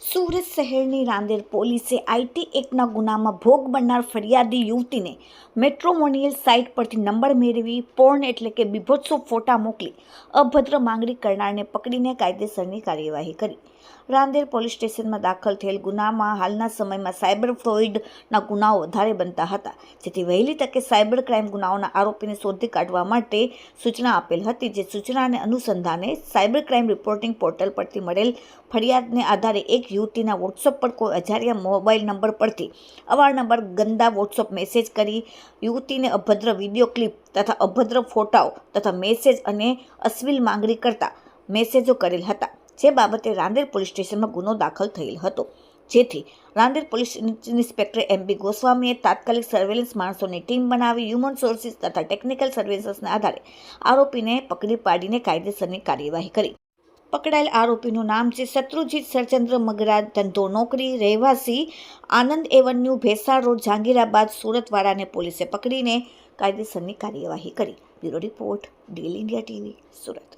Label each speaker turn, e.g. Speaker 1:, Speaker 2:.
Speaker 1: સુરત શહેરની રાંદેર પોલીસે આઈટી એક્ટના ગુનામાં ભોગ બનનાર ફરિયાદી યુવતીને મેટ્રોમોનિયલ સાઇટ પરથી નંબર મેળવી, પોર્ન એટલે કે બીભત્સો ફોટા મોકલી, અભદ્ર માંગણી કરનારને પકડીને કાયદેસરની કાર્યવાહી કરી. રાંદેર પોલીસ સ્ટેશનમાં દાખલ થયેલ ગુનામાં હાલના સમયમાં સાયબર ફ્રોઇડના ગુનાઓ વધારે બનતા હતા, જેથી વહેલી તકે સાયબર ક્રાઇમ ગુનાઓના આરોપીને શોધી કાઢવા માટે સૂચના આપેલ હતી, જે સૂચનાને અનુસંધાને સાયબર ક્રાઇમ રિપોર્ટિંગ પોર્ટલ પરથી મળેલ ફરિયાદને આધારે એક યુવતીના વોટ્સઅપ પર કોઈ અજાણ્યા મોબાઈલ નંબર પરથી અવારનવાર ગંદા વોટ્સઅપ મેસેજ કરી યુવતીને અભદ્ર વીડિયો ક્લિપ તથા અભદ્ર ફોટાઓ તથા મેસેજ અને અશ્લીલ માંગણી કરતા મેસેજો કરેલ હતા, જે બાબતે રાંદેર પોલીસ સ્ટેશનમાં ગુનો દાખલ થયેલ હતો. જેથી Rander police inspector M B ગોસ્વામીએ તાત્કાલિક સર્વેલન્સ માણસોની ટીમ બનાવી હ્યુમન સોર્સિસ તથા ટેકનિકલ સર્વિસીસના આધારે આરોપીને પકડી પાડીને કાયદેસરની કાર્યવાહી કરી. પકડાયેલ આરોપીનું નામ છે શત્રુજીત સરચંદ્ર મગરાજ, ધંધો નોકરી, રહેવાસી આનંદ એવન્યુ ભેસાળ રોડ જહાંગીરાબાદ સુરતવાળાને પોલીસે પકડીને કાયદેસરની કાર્યવાહી કરી. Bureau report, deal India TV, Surat.